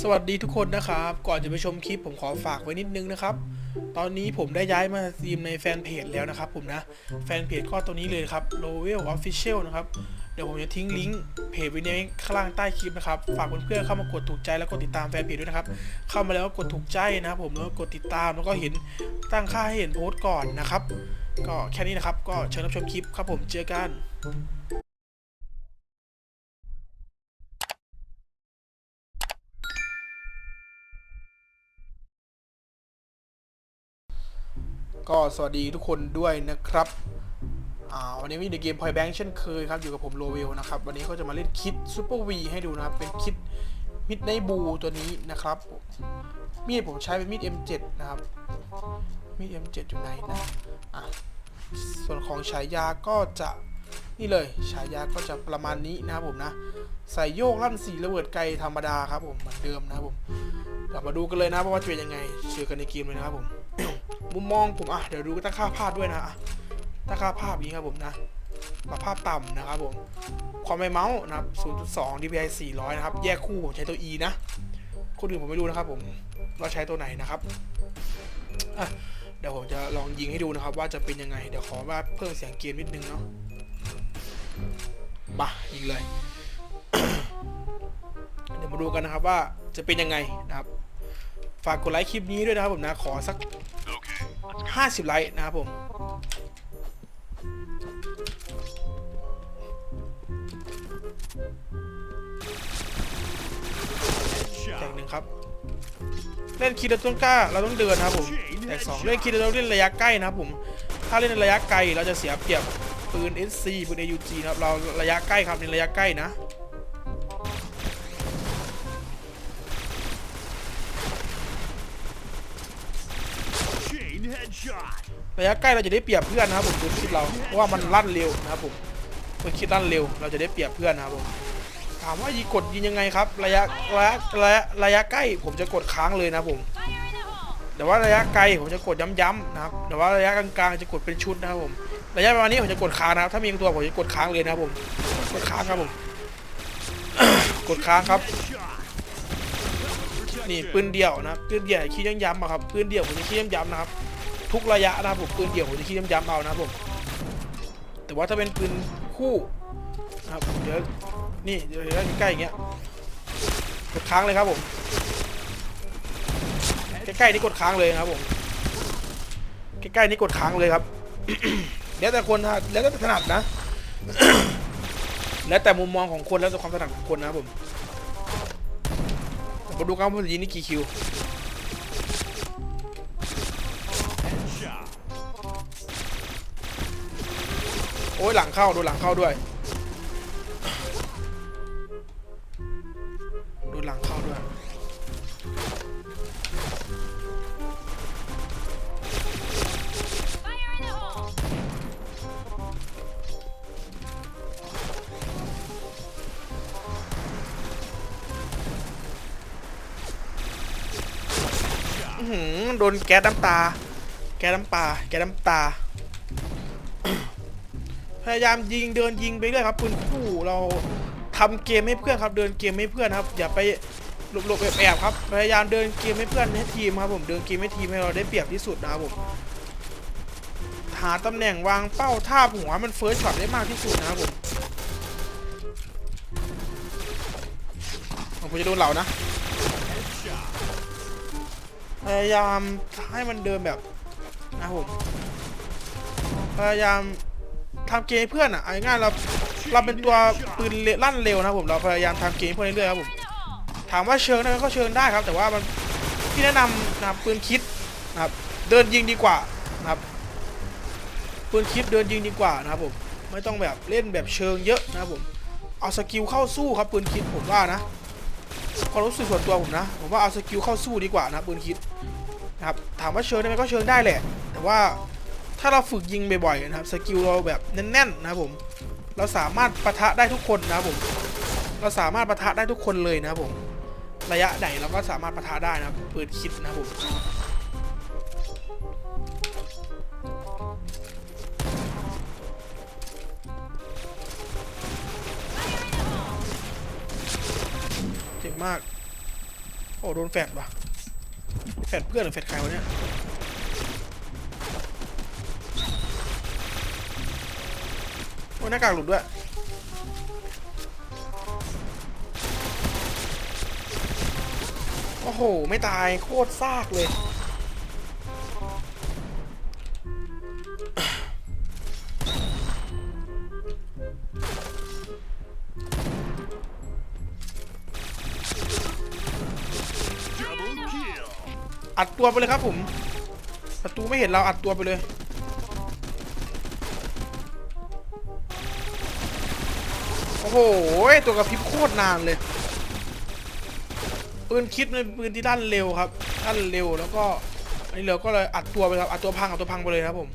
สวัสดีทุกคนนะครับ ก่อนจะไปชมคลิปผมขอฝากไว้นิดนึงนะครับ ตอนนี้ผมได้ย้ายมาสตรีมในแฟนเพจแล้วนะครับผมนะ แฟนเพจก็ตัวนี้เลยครับ l o w e l Official นะครับ เดี๋ยวผมจะทิ้งลิงก์เพจไว้ในข้างล่างใต้คลิปนะครับ ฝากเพื่อนๆเข้ามากดถูกใจแล้วกดติดตามแฟนเพจด้วยนะครับ เข้ามาแล้วก็กดถูกใจนะครับผมแล้วก็กดติดตามแล้วก็เห็นตั้งค่าให้เห็นโพสต์ก่อนนะครับ ก็แค่นี้นะครับ ก็เชิญรับชมคลิปครับผม เจอกัน ก็สวัสดีทุกคนด้วยนะครับอ่าวันนี้ก็อยู่ในเกม Point Bank เช่นเคยครับอยู่กับผมโรเวลนะครับ วันนี้ก็จะมาเล่นคิดซูเปอร์วีให้ดูนะครับ เป็นคิดมิดไนบูตัวนี้นะครับ มีดผมใช้เป็นมีด M7 นะครับ มีด M7 อยู่ไหนนะอะส่วนของฉายาก็จะนี่เลยฉายาก็จะประมาณนี้นะครับผมนะ ใส่โยกลั่นสีระเบิดไกลธรรมดาครับผมเหมือนเดิมนะครับผมเดี๋ยวมาดูกันเลยนะว่าจะเป็นยังไงเจอกันในเกมเลยนะครับผม มุมมองผมอะเดี๋ยวดูตั้งค่าภาพด้วยนะตั้งค่าภาพนี้ครับผมนะปรับภาพต่ำนะครับผมความไม่เมาส์นะครับ 0.2 dpi 400 นะครับ แยกคู่ผมใช้ตัว e นะ คนอื่นผมไม่รู้นะครับผมว่าใช้ตัวไหนนะครับอะเดี๋ยวผมจะลองยิงให้ดูนะครับ ว่าจะเป็นยังไง เดี๋ยวขอว่าเพิ่มเสียงเกมนิดนึงเนาะมายิงเลย เดี๋ยวมาดูกันนะครับว่าจะเป็นยังไงนะครับ ฝากกดไลค์คลิปนี้ด้วยนะครับผมนะ ขอสัก 50 ไลค์นะครับผม แตกหนึ่งครับ เล่นคีดต้นกล้า เราต้องเดินนะครับผม แตกสองเล่นคีดเราเล่นระยะใกล้นะครับผม ถ้าเล่นในระยะไกลเราจะเสียเปรียบปืน SC ปืน AUG นะครับ เราระยะใกล้ครับในระยะใกล้นะ ระยะใกล้เราจะได้เปรียบเพื่อนนะครับผมปืนคิดเราเพราะว่ามันลั่นเร็วนะครับผมปืนคิดลั่นเร็ว เราจะได้เปรียบเพื่อนนะครับผมถามว่ายิงกดยิงยังไงครับ ระยะระยะระยะระยะใกล้ ผมจะกดค้างเลยนะครับผมแต่ว่าระยะไกลผมจะกดย้ำๆนะครับแต่ว่าระยะกลางๆจะกดเป็นชุดนะครับผมระยะประมาณนี้ผมจะกดค้างนะครับถ้ามีตัวผมจะกดค้างเลยนะครับผมกดค้างครับผมกดค้างครับนี่ปืนเดี่ยวนะปืนเดี่ยวขี้ย้ำๆครับปืนเดี่ยวผมจะขี้ย้ำๆนะครับ ทุกระยะนะครับผมปืนเดี่ยวผมจะขี้ย้ำๆเอานะครับผมแต่ว่าถ้าเป็นปืนคู่นะครับเดี๋ยวนี่เดี๋ยวใกล้ๆอย่างเงี้ยกดค้างเลยครับผมใกล้ๆนี่กดค้างเลยนะครับผมใกล้ๆนี่กดค้างเลยครับแล้วแต่คนนะแล้วแต่ถนัดนะ แล้วแต่มุมมองของคนแล้วแต่ความถนัดของคนนะครับผมมาดูกันว่าผมจะยิงนี่กี่คิว โอ้ยหลังเข้าโดนหลังเข้าด้วยโดนหลังเข้าด้วยอื้อหือโดนแก๊สน้ำตา แก๊สน้ำปลาแก๊สน้ำตา พยายามยิงเดินยิงไปเรื่อยครับปืนคู่เราทำเกมให้เพื่อนครับ เดินเกมให้เพื่อนครับ อย่าไปหลบๆแอบๆครับ พยายามเดินเกมให้เพื่อนให้ทีมครับผมเดินเกมให้ทีมให้เราได้เปรียบที่สุดนะครับผมหาตำแหน่งวางเป้าท่าหัวมันเฟิร์สช็อตได้มากที่สุดนะครับผมผมจะโดนเหล่านะ พยายามให้มันเดินแบบนะครับผม พยายาม ทำเก้เพื่อนอะง่ายเราเราเป็นตัวปืนเลลั่นเร็วนะครับผมเราพยายามทำเก้เพื่อนเรื่อยๆครับผมถามว่าเชิงได้ไหมก็เชิงได้ครับ แต่ว่ามันที่แนะนำนะครับปืนคิดนะครับเดินยิงดีกว่านะครับปืนคิดเดินยิงดีกว่านะครับผมไม่ต้องแบบเล่นแบบเชิงเยอะนะครับผมเอาสกิลเข้าสู้ครับปืนคิดผมว่านะความรู้สึกส่วนตัวผมนะผมว่าเอาสกิลเข้าสู้ดีกว่านะปืนคิดนะครับถามว่าเชิงได้ไหมก็เชิงได้แหละ แต่ว่า ถ้าเราฝึกยิงบ่อยๆนะครับสกิลเราแบบแน่นๆนะครับผมเราสามารถปะทะได้ทุกคนนะครับผมเราสามารถปะทะได้ทุกคนเลยนะครับผมระยะไหนเราก็สามารถปะทะได้นะครับปืนคิดนะครับผมเจ๋งมาก โอ้โดนแฟดว่ะแฟดเพื่อนหรือแฟดใครวะเนี่ยโอ้ หน้ากากหลุดด้วยโอ้โห ไม่ตายโคตรซากเลย Double kill. อัดตัวไปเลยครับผมศัตรูไม่เห็นเราอัดตัวไปเลย อ้โห ตัวกระพริบโคตรนานเลย ปืนคิดเป็นปืนที่ด้านเร็วครับ ด้านเร็วแล้วก็อันนี้เร็วก็เลยอัดตัวไปครับ อัดตัวพังอัดตัวพังไปเลยครับผม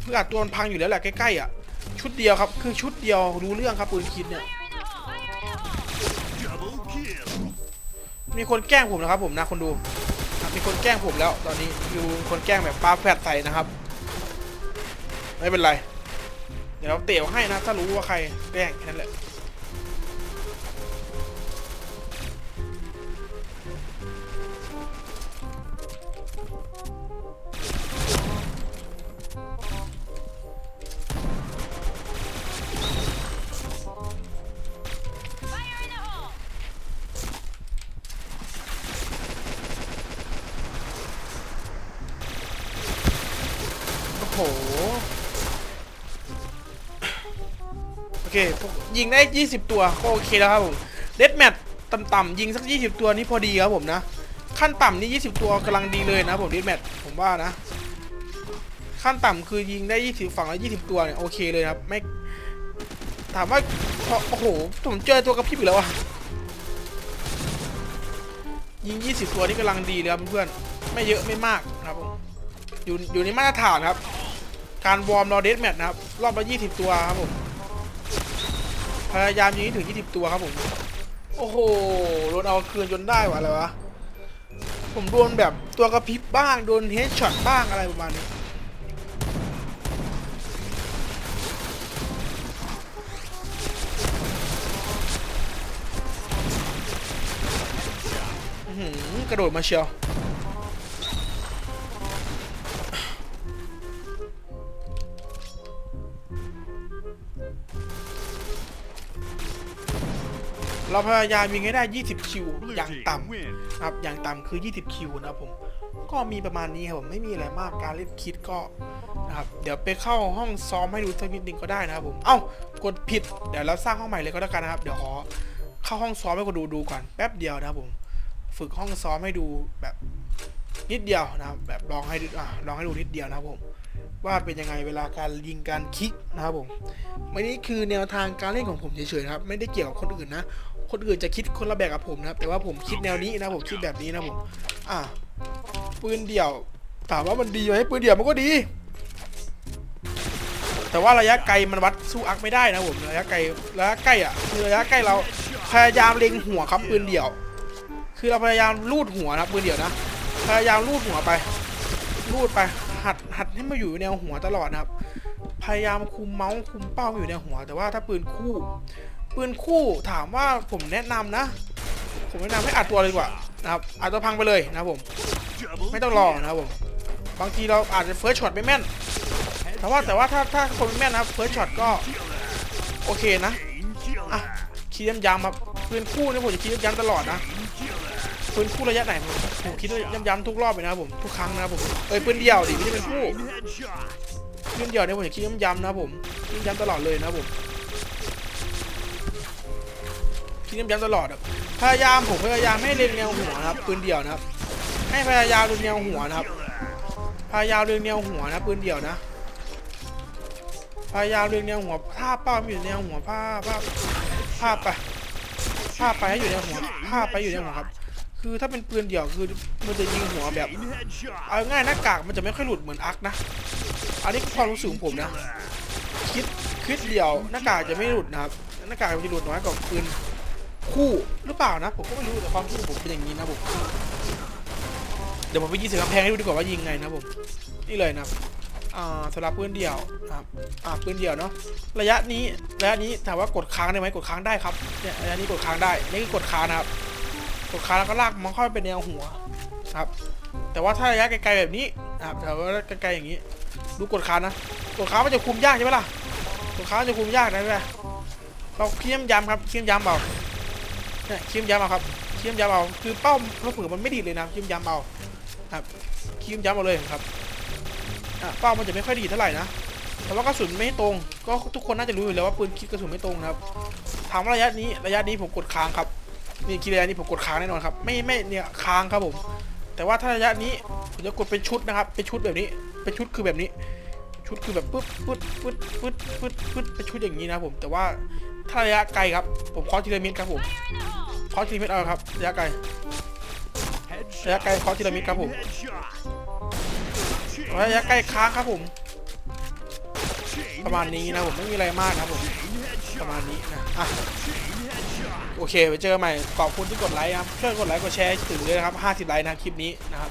เพื่ออัดตัวมันพังอยู่แล้วแหละใกล้ๆอะ ชุดเดียวครับ คือชุดเดียวรู้เรื่องครับปืนคิดเนี่ย มีคนแกล้งผมนะครับผมนะคนดู มีคนแกล้งผมแล้ว ตอนนี้ดูคนแกล้งแบบปาแฟดใส่นะครับ ไม่เป็นไร เดี๋ยวเตะให้นะ ถ้ารู้ว่าใครแกล้งแค่นั้นแหละโอ้โห เคยิงได้ 20 ตัวก็โอเคแล้วครับผมเดดแมทต่ำๆยิงสัก 20 ตัวนี่พอดีครับผมนะ ขั้นต่ำนี่ 20 ตัวกำลังดีเลยนะผมเดดแมทผมว่านะ ขั้นต่ำคือยิงได้ 20 ฝั่งละ 20 ตัวเนี่ยโอเคเลยครับไม่ถามว่าโอ้โหผมเจอตัวกระพริบอีกแล้วอะยิง 20 ตัวนี่กำลังดีเลยครับเพื่อนไม่เยอะไม่มากนะครับผมอยู่อยู่ในมาตรฐานครับ การวอร์มรอเดสแมทนะครับ รอบละ 20 ตัวครับผม พยายามยิงให้ถึง 20 ตัวครับผม โอ้โหโดนเอาคืนจนได้วะอะไรวะ ผมโดนแบบตัวกระพริบบ้าง โดนเฮดช็อตบ้างอะไรประมาณนี้ อื้อหือกระโดดมาเชียว เราพยายามยิงให้ได้ 20 คิว Blue อย่าง team ต่ำ win. นะครับ อย่างต่ำคือ 20 คิวนะครับผม ก็มีประมาณนี้ครับผม ไม่มีอะไรมาก การเล่นคิดก็นะครับ เดี๋ยวไปเข้าห้องซ้อมให้ดูสักนิดนึงก็ได้นะครับผม เอ้า กดผิด เดี๋ยวเราสร้างห้องใหม่เลยก็แล้วกันนะครับ เดี๋ยวขอเข้าห้องซ้อมให้คนดูดูก่อน แป๊บเดียวนะครับผม ฝึกห้องซ้อมให้ดูแบบนิดเดียวนะครับ แบบลองให้ดูอะลองให้ดูนิดเดียวนะครับผมว่าเป็นยังไงเวลาการยิงการคิกนะครับผมไม่นี่คือแนวทางการเล่นของผมเฉยๆนะครับ ไม่ได้เกี่ยวกับคนอื่นนะ คนอื่นจะคิดคนละแบบกับผมนะครับ แต่ว่าผมคิดแนวนี้นะผมคิดแบบนี้นะผม อะปืนเดี่ยว ถามว่ามันดีไหมปืนเดี่ยวมันก็ดี แต่ว่าระยะไกลมันวัดสู้อักไม่ได้นะผมระยะไกลระยะใกล้อะคือระยะใกล้เราพยายามเล็งหัวครับปืนเดี่ยว คือเราพยายามลูดหัวนะปืนเดี่ยวนะพยายามลูดหัวไปลูดไปหัดหัดให้มาอยู่ในแนวหัวตลอดนะครับพยายามคุมเมาส์คุมเป้าอยู่ในหัว แต่ว่าถ้าปืนคู่ ปืนคู่ถามว่าผมแนะนำนะ ผมแนะนำให้อัดตัวเลยดีกว่านะครับอัดตัวพังไปเลยนะครับผม ไม่ต้องรอนะครับผมบางทีเราอาจจะเฟิร์สช็อตไม่แม่นแต่ว่าแต่ว่าถ้าถ้าคนไม่แม่นนะครับเฟิร์สช็อตก็โอเคนะอะคีดย้ำๆครับปืนคู่นี่ผมจะคีดย้ำตลอดนะปืนคู่ระยะไหนผมผมคิดว่าย้ำๆทุกรอบเลยนะครับผมทุกครั้งนะครับผมเอ้ยปืนเดียวดิไม่ใช่ป็นคู่ปืนเดียวเนี่ยผมจะคิดย้ำๆนะครับผมย้ำตลอดเลยนะครับผม คิดย้ำๆตลอดพยายามผมพยายามไม่ให้เล็งแนวหัวนะครับปืนเดียวนะครับ ให้พยายามเล็งแนวหัวนะครับ พยายามเล็งแนวหัวนะปืนเดี่ยวนะ พยายามเล็งแนวหัวภาพเป้าม่อยู่แนวหัวภาพภาพภาพไปภาพไปให้อยู่ในหัวภาพไปอยู่ในหัวครับ คือถ้าเป็นปืนเดี่ยวคือมันจะยิงหัวแบบเอาง่ายหน้ากากมันจะไม่ค่อยหลุดเหมือนอาร์คนะ อันนี้คือความรู้สึกของผมนะคิดคิดเดียวหน้ากากจะไม่หลุดนะครับหน้ากากมันจะหลุดน้อยกว่าปืน คู่หรือเปล่านะ ผมก็ไม่รู้แต่ความคิดของผมเป็นอย่างนี้นะผมเดี๋ยวผมไปยิงเสียงกำแพงให้ดูดีกว่าว่ายิงไงนะผมนี่เลยนะอ่าสำหรับปืนเดี่ยวนะครับอ่าปืนเดี่ยวเนาะระยะนี้ระยะนี้ถามว่ากดค้างได้ไหมกดค้างได้ครับเนี่ยระยะนี้กดค้างได้นี่คือกดค้างนะครับ กดค้างแล้วก็ลากมันเข้าไปเป็นแนวหัวครับ แต่ว่าถ้าระยะไกลๆแบบนี้นะครับแถวไกลๆอย่างนี้ ดูกดค้างนะกดค้างมันจะคุมยากใช่ไหมล่ะกดค้างจะคุมยากนะใช่ไหมเราเคี่ยมย้ำครับเคี่ยมย้ำเบา เนี่ยเคี่ยมย้ำเอาครับเคี่ยมย้ำเอาคือเป้าเราฝืนมันไม่ดีเลยนะเคี่ยมย้ำเอาครับเคี่ยมย้ำเอาเลยครับเป้ามันจะไม่ค่อยดีเท่าไหร่นะแต่ว่ากระสุนไม่ตรง ก็ทุกคนน่าจะรู้อยู่แล้วว่าปืนคิดกระสุนไม่ตรงนะครับถามว่าระยะนี้ระยะนี้ผมกดค้างครับนี่คิดระยะนี้ผมกดค้างแน่นอนครับ ไม่ไม่เนี่ยค้างครับผม แต่ว่าถ้าระยะนี้ผมจะกดเป็นชุดนะครับ เป็นชุดแบบนี้ เป็นชุดคือแบบนี้ ชุดคือแบบปึ๊บปึ๊บปึ๊บปึ๊บปึ๊บปึ๊บเป็นชุดอย่างนี้นะผม แต่ว่าถ้าระยะไกลครับ ผมเคอทีละเม็ดครับผม คอทีเม็ดเอาครับระยะไกลระยะไกลคอทีละเม็ดครับผมระยะใกล้ค้างครับผม ประมาณนี้นะผมไม่มีอะไรมากครับผม ประมาณนี้นะอะโอเคไปเจอกันใหม่ขอบคุณที่กดไลค์ครับช่วยกดไลค์กดแชร์ถึงด้วยนะครับ 50 ไลค์นะคลิปนี้นะครับ